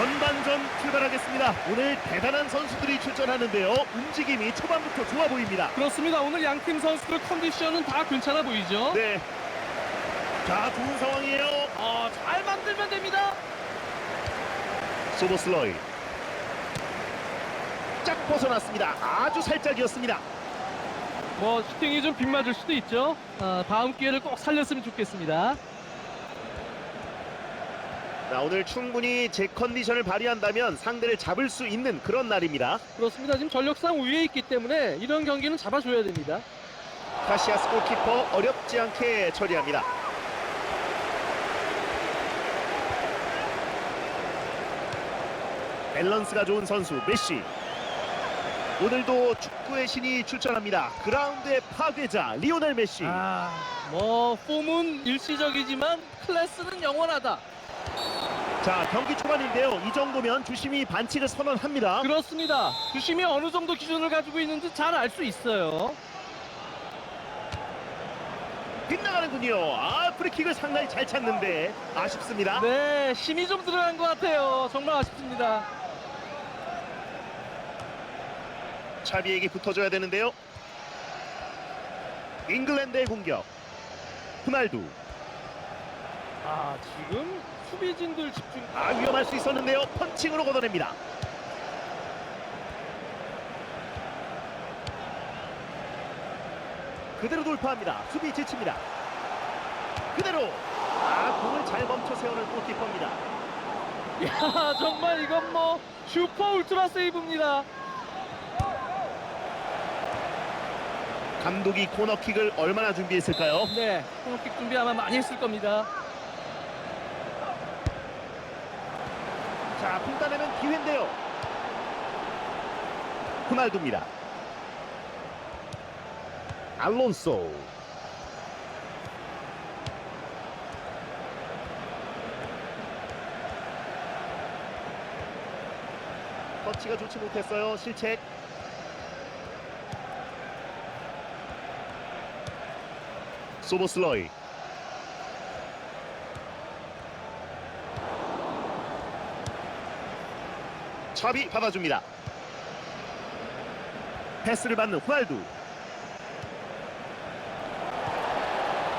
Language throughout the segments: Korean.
전반전 출발하겠습니다. 오늘 대단한 선수들이 출전하는데요. 움직임이 초반부터 좋아 보입니다. 그렇습니다. 오늘 양팀 선수들 컨디션은 다 괜찮아 보이죠? 네. 자, 좋은 상황이에요. 어, 잘 만들면 됩니다. 소보슬로이. 짝 벗어났습니다. 아주 살짝이었습니다. 뭐 슈팅이 좀 빗맞을 수도 있죠. 어, 다음 기회를 꼭 살렸으면 좋겠습니다. 자, 오늘 충분히 제 컨디션을 발휘한다면 상대를 잡을 수 있는 그런 날입니다. 그렇습니다. 지금 전력상 우위에 있기 때문에 이런 경기는 잡아줘야 됩니다. 카시아스 골키퍼 어렵지 않게 처리합니다. 밸런스가 좋은 선수 메시. 오늘도 축구의 신이 출전합니다. 그라운드의 파괴자 리오넬 메시. 아, 뭐 폼은 일시적이지만 클래스는 영원하다. 자 경기 초반인데요. 이 정도면 주심이 반칙을 선언합니다. 그렇습니다. 주심이 어느 정도 기준을 가지고 있는지 잘 알 수 있어요. 빗나가는군요. 아 프리킥을 상당히 잘 찾는데 아쉽습니다. 네, 힘이 좀 들어간 것 같아요. 정말 아쉽습니다. 차비에게 붙어줘야 되는데요. 잉글랜드의 공격. 후날두. 아, 지금 수비진들 집중. 아 위험할 수 있었는데요. 펀칭으로 걷어냅니다. 그대로 돌파합니다. 수비 지칩니다. 그대로 아 공을 잘 멈춰 세우는 골키퍼입니다. 야, 정말 이건 뭐 슈퍼 울트라 세이브입니다. 감독이 코너킥을 얼마나 준비했을까요? 네, 코너킥 준비 아마 많이 했을 겁니다. 자 punta내면 기회인데요. 호날두입니다. 알론소. 터치가 좋지 못했어요. 실책. 소보슬로이. 차비 받아줍니다. 패스를 받는 후알두.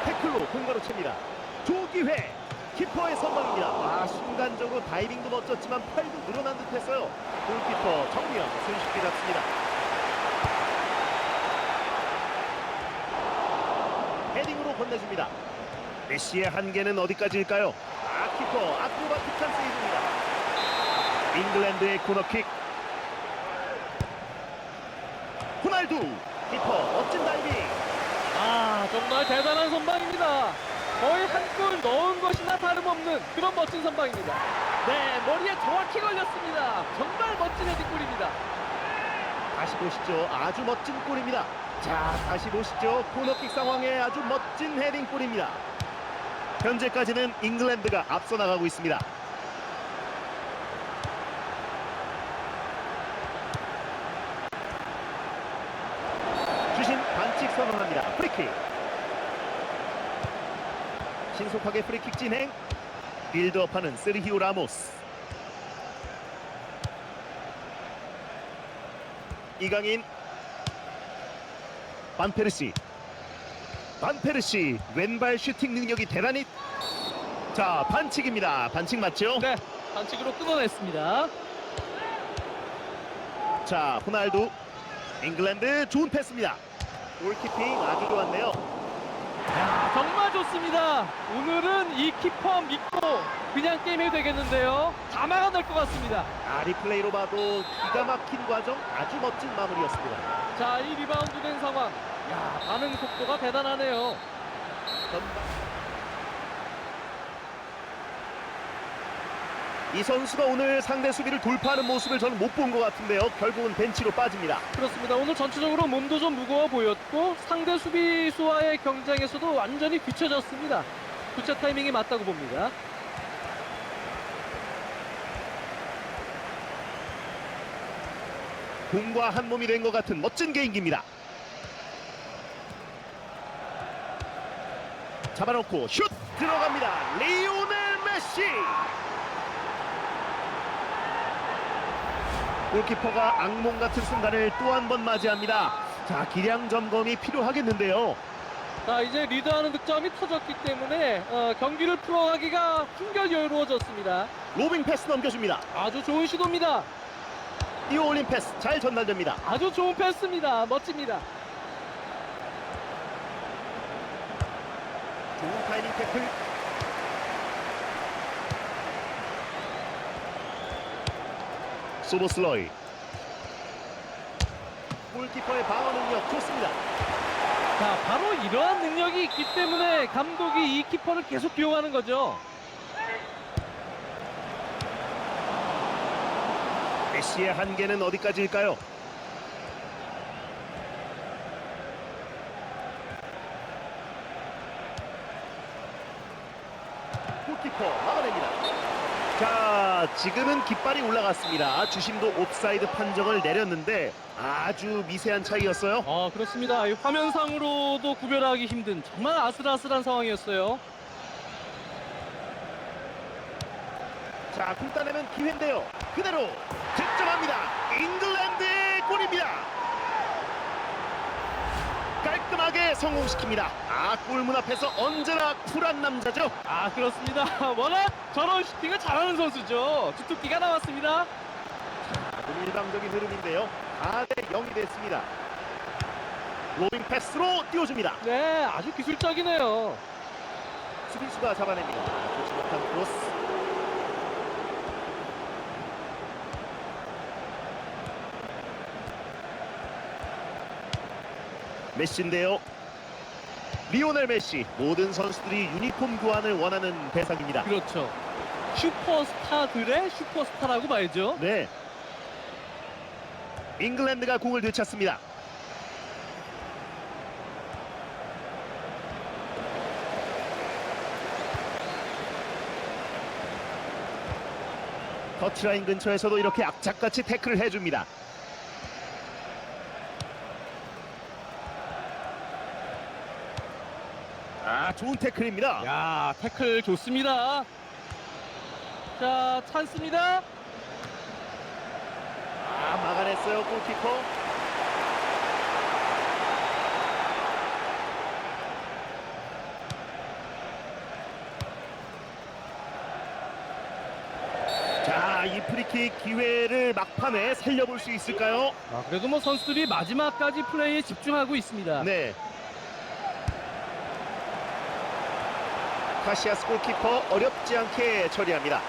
태클로 공가로 칩니다. 조기회 키퍼의 선방입니다. 아 순간적으로 다이빙도 멋졌지만 팔도 늘어난 듯했어요. 골키퍼 정면 손쉽게 잡습니다. 헤딩으로 건네줍니다. 메시의 한계는 어디까지일까요? 아 키퍼 아크로바틱한 세이브입니다. 잉글랜드의 코너킥 호날두 키퍼 멋진 다이빙 아, 정말 대단한 선방입니다. 거의 한 골 넣은 것이나 다름없는 그런 멋진 선방입니다. 네, 머리에 정확히 걸렸습니다. 정말 멋진 헤딩골입니다. 다시 보시죠. 아주 멋진 골입니다. 자 다시 보시죠. 코너킥 상황에 아주 멋진 헤딩 골입니다. 현재까지는 잉글랜드가 앞서 나가고 있습니다. 주신 반칙 선언합니다. 프리킥. 신속하게 프리킥 진행. 빌드업하는 세르히오 라모스 이강인. 반페르시. 반페르시 왼발 슈팅 능력이 대단히 자 반칙입니다. 반칙 맞죠? 네, 반칙으로 끊어냈습니다. 자 호날두. 잉글랜드 좋은 패스입니다. 골키핑 아주 좋았네요. 야, 좋습니다. 오늘은 이 키퍼 믿고 그냥 게임해도 되겠는데요. 다 막아낼 것 같습니다. 아 리플레이로 봐도 기가 막힌 과정 아주 멋진 마무리였습니다 자, 이 리바운드 된 상황. 야, 반응 속도가 대단하네요. 전방- 이 선수가 오늘 상대 수비를 돌파하는 모습을 저는 못 본 것 같은데요 결국은 벤치로 빠집니다 그렇습니다. 오늘 전체적으로 몸도 좀 무거워 보였고 상대 수비수와의 경쟁에서도 완전히 뒤쳐졌습니다. 교체 타이밍이 맞다고 봅니다. 공과 한 몸이 된 것 같은 멋진 개인기입니다. 잡아놓고 슛 들어갑니다. 리오넬 메시. 골키퍼가 악몽 같은 순간을 또 한 번 맞이합니다. 자, 기량 점검이 필요하겠는데요. 자 이제 리드하는 득점이 터졌기 때문에 어, 경기를 풀어가기가 한결 여유로워졌습니다. 로빙 패스 넘겨줍니다. 아주 좋은 시도입니다. 뛰어올린 패스 잘 전달됩니다. 아주 좋은 패스입니다. 멋집니다. 좋은 타이밍 태클. 소보슬러이. 골키퍼의 방어 능력 좋습니다. 자 바로 이러한 능력이 있기 때문에 감독이 이 키퍼를 계속 기용하는 거죠. 메시의 한계는 어디까지일까요? 골키퍼 막아냅니다. 자, 지금은 깃발이 올라갔습니다. 주심도 옵사이드 판정을 내렸는데 아주 미세한 차이였어요. 아 그렇습니다. 이 화면상으로도 구별하기 힘든 정말 아슬아슬한 상황이었어요. 자, 굴따내면 기회인데요. 그대로 득점합니다. 잉글랜드의 골입니다. 깔끔하게 성공시킵니다. 아, 골문 앞에서 언제나 쿨한 남자죠. 아 그렇습니다. 워낙 저런 슈팅을 잘하는 선수죠. 주특기가 나왔습니다. 일방적인 흐름인데요. 4대 0이 됐습니다. 로빙 패스로 띄워줍니다. 네, 아주 기술적이네요. 수비수가 잡아냅니다. 좋지 못한 크로스. 메시인데요. 리오넬 메시 모든 선수들이 유니폼 교환을 원하는 대상입니다. 그렇죠. 슈퍼스타들의 슈퍼스타라고 말이죠. 네. 잉글랜드가 공을 되찾습니다. 터치라인 근처에서도 이렇게 악착같이 태클을 해줍니다. 아 좋은 태클입니다. 야, 태클 좋습니다. 자, 찬스입니다. 아 막아냈어요 골키퍼. 자, 이 프리킥 기회를 막판에 살려볼 수 있을까요? 아, 그래도 뭐 선수들이 마지막까지 플레이에 집중하고 있습니다. 네. 카시아스 골키퍼 어렵지 않게 처리합니다.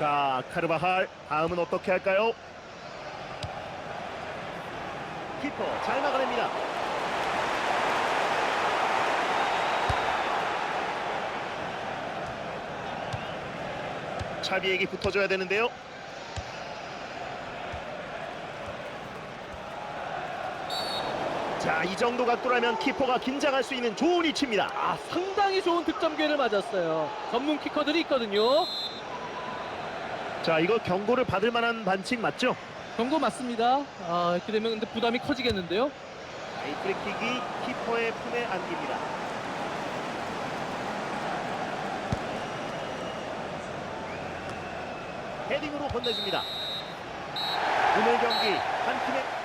자, 카르바할 다음은 어떻게 할까요? 키퍼 잘 막아냅니다. 차비에게 붙어줘야 되는데요. 자, 이 정도 각도라면 키퍼가 긴장할 수 있는 좋은 위치입니다. 아, 상당히 좋은 득점 기회를 맞았어요. 전문 키커들이 있거든요. 자, 이거 경고를 받을 만한 반칙 맞죠? 경고 맞습니다. 아, 이렇게 되면 근데 부담이 커지겠는데요. 자, 이 프리킥이 키퍼의 품에 안깁니다. 헤딩으로 건네줍니다. 오늘 경기 한 팀의